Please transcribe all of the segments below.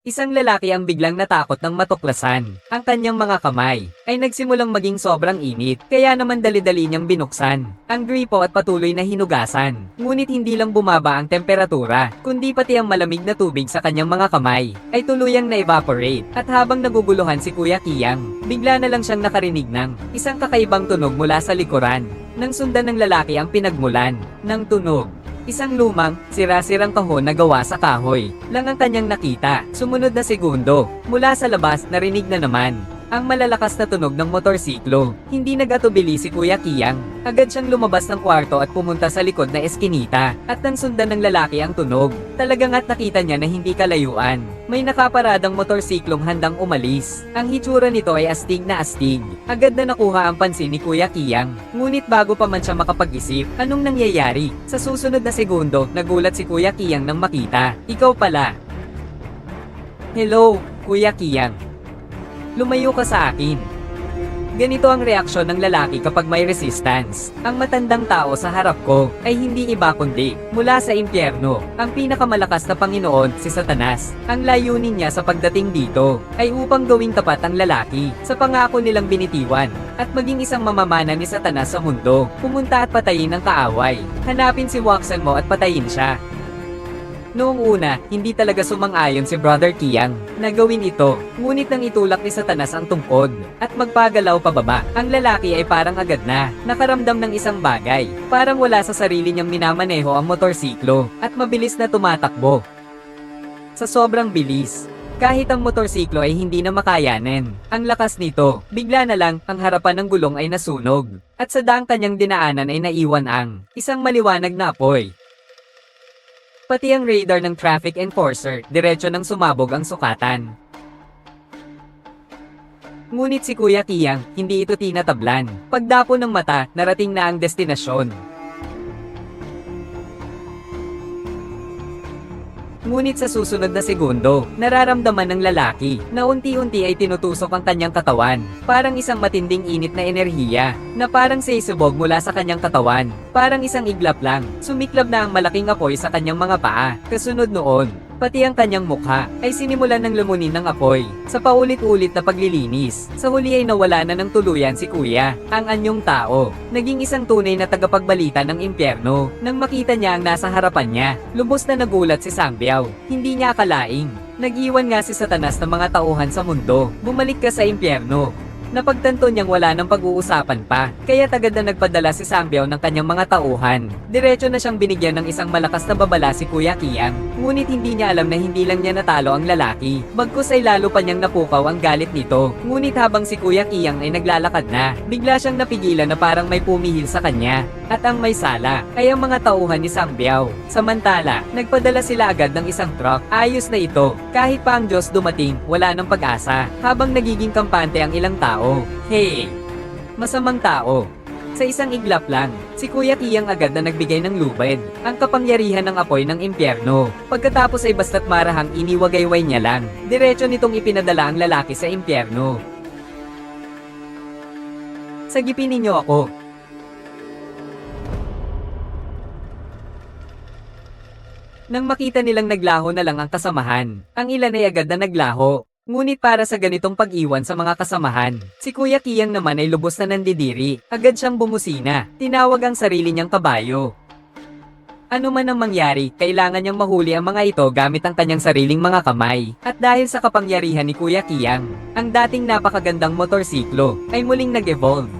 Isang lalaki ang biglang natakot ng matuklasan. Ang kanyang mga kamay ay nagsimulang maging sobrang init, kaya naman dali-dali niyang binuksan. Ang gripo at patuloy na hinugasan. Ngunit hindi lang bumaba ang temperatura, kundi pati ang malamig na tubig sa kanyang mga kamay ay tuluyang na-evaporate. At habang naguguluhan si Kuya Kiyang, bigla na lang siyang nakarinig ng isang kakaibang tunog mula sa likuran. Nang sundan ng lalaki ang pinagmulan ng tunog. Isang lumang, sira-sirang kahon na gawa sa kahoy. Lang ang kanyang nakita. Sumunod na segundo, mula sa labas, narinig na naman. Ang malalakas na tunog ng motorsiklo. Hindi nagatubili si Kuya Kiyang. Agad siyang lumabas ng kwarto at pumunta sa likod na eskinita. At nang sundan ng lalaki ang tunog. Talagang at nakita niya na hindi kalayuan. May nakaparadang motorsiklong handang umalis. Ang hitsura nito ay astig na astig. Agad na nakuha ang pansin ni Kuya Kiyang. Ngunit bago pa man siya makapag-isip, anong nangyayari? Sa susunod na segundo, nagulat si Kuya Kiyang nang makita. Ikaw pala. Hello, Kuya Kiyang. Lumayo ka sa akin. Ganito ang reaksyon ng lalaki kapag may resistance. Ang matandang tao sa harap ko ay hindi iba kundi mula sa impyerno, ang pinakamalakas na Panginoon, si Satanas. Ang layunin niya sa pagdating dito ay upang gawing tapat ang lalaki sa pangako nilang binitiwan at maging isang mamamana ni Satanas sa mundo. Pumunta at patayin ang kaaway. Hanapin si Waxel mo at patayin siya. Noong una, hindi talaga sumang-ayon si Brother Kiyang na gawin ito, ngunit nang itulak ni Satanas ang tungkod at magpagalaw pababa, ang lalaki ay parang agad na nakaramdam ng isang bagay. Parang wala sa sarili niyang minamaneho ang motorsiklo at mabilis na tumatakbo. Sa sobrang bilis, kahit ang motorsiklo ay hindi na makayanin. Ang lakas nito, bigla na lang ang harapan ng gulong ay nasunog. At sa daang kanyang dinaanan ay naiwan ang isang maliwanag na apoy. Pati ang radar ng traffic enforcer, diretso nang sumabog ang sukatan. Ngunit si Kuya Kiyang, hindi ito tinatablan. Pagdapo ng mata, narating na ang destinasyon. Ngunit sa susunod na segundo, nararamdaman ng lalaki na unti-unti ay tinutusok ang kanyang katawan. Parang isang matinding init na enerhiya na parang sisubog mula sa kanyang katawan. Parang isang iglap lang, sumiklab na ang malaking apoy sa kanyang mga paa. Kasunod noon, pati ang kanyang mukha ay sinimulan ng lumunin ng apoy sa paulit-ulit na paglilinis. Sa huli ay nawala na ng tuluyan si kuya, ang anyong tao. Naging isang tunay na tagapagbalita ng impyerno. Nang makita niya ang nasa harapan niya, lubos na nagulat si Sangbiao. Hindi niya akalaing. Nag-iwan nga si Satanas ng mga tauhan sa mundo. Bumalik ka sa impyerno. Napagtanto niyang wala ng pag-uusapan pa, kaya tagad na nagpadala si Sambyaw ng kanyang mga tauhan. Diretso na siyang binigyan ng isang malakas na babala si Kuya Kiyang, ngunit hindi niya alam na hindi lang niya natalo ang lalaki. Bagkus ay lalo pa niyang napukaw ang galit nito. Ngunit habang si Kuya Kiyang ay naglalakad na, bigla siyang napigilan na parang may pumihil sa kanya. At ang may sala ay ang mga tauhan ni Sambyaw. Samantala, nagpadala sila agad ng isang truck. Ayos na ito. Kahit pa ang Diyos dumating, wala ng pag-asa. Habang nagiging kampante ang ilang tao. Hey! Masamang tao. Sa isang iglap lang, si Kuya Kiyang agad na nagbigay ng lubid, ang kapangyarihan ng apoy ng impyerno. Pagkatapos ay basta't marahang iniwagayway niya lang, diretso nitong ipinadala ang lalaki sa impyerno. Sagipin ninyo ako, Nang makita nilang naglaho na lang ang kasamahan, ang ilan ay agad na naglaho. Ngunit para sa ganitong pag-iwan sa mga kasamahan, si Kuya Kiyang naman ay lubos na nandidiri. Agad siyang bumusina. Tinawag ang sarili niyang kabayo. Ano man ang mangyari, kailangan niyang mahuli ang mga ito gamit ang kanyang sariling mga kamay. At dahil sa kapangyarihan ni Kuya Kiyang, ang dating napakagandang motorsiklo ay muling nag-evolve.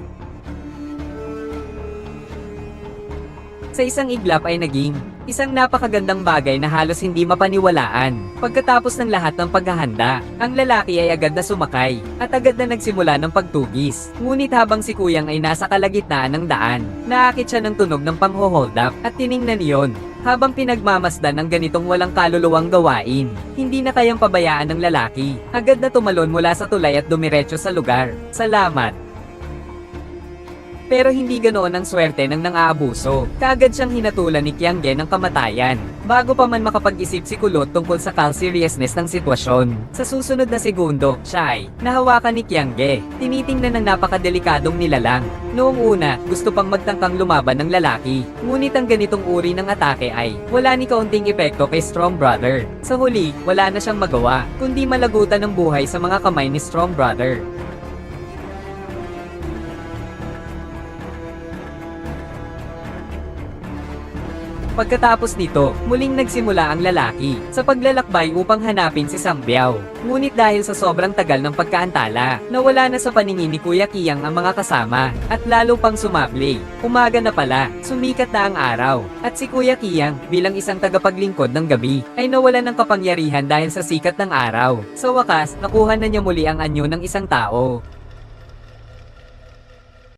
Sa isang iglap ay naging isang napakagandang bagay na halos hindi mapaniwalaan. Pagkatapos ng lahat ng paghahanda, ang lalaki ay agad na sumakay at agad na nagsimula ng pagtugis. Ngunit habang si Kuyang ay nasa kalagitnaan ng daan, naakit siya ng tunog ng pang-hold up at tiningnan iyon. Habang pinagmamasdan ng ganitong walang kaluluwang gawain, hindi na kayang pabayaan ng lalaki. Agad na tumalon mula sa tulay at dumiretso sa lugar. Salamat. Pero hindi ganoon ang swerte ng nang-aabuso. Kagad siyang hinatulan ni Kyangge ng kamatayan. Bago pa man makapag-isip si Kulot tungkol sa kal-seriousness ng sitwasyon. Sa susunod na segundo, siya ay nahawakan ni Kyangge. Tinitingnan ng napakadelikadong nilalang. Noong una, gusto pang magtangkang lumaban ng lalaki. Ngunit ang ganitong uri ng atake ay wala ni kaunting epekto kay Strong Brother. Sa huli, wala na siyang magawa, kundi malagutan ng buhay sa mga kamay ni Strong Brother. Pagkatapos nito, muling nagsimula ang lalaki sa paglalakbay upang hanapin si Sambiao. Ngunit dahil sa sobrang tagal ng pagkaantala, nawala na sa paningin ni Kuya Kiyang ang mga kasama at lalo pang sumabli. Umaga na pala, sumikat na ang araw at si Kuya Kiyang bilang isang tagapaglingkod ng gabi ay nawala ng kapangyarihan dahil sa sikat ng araw. Sa wakas, nakuha na niya muli ang anyo ng isang tao.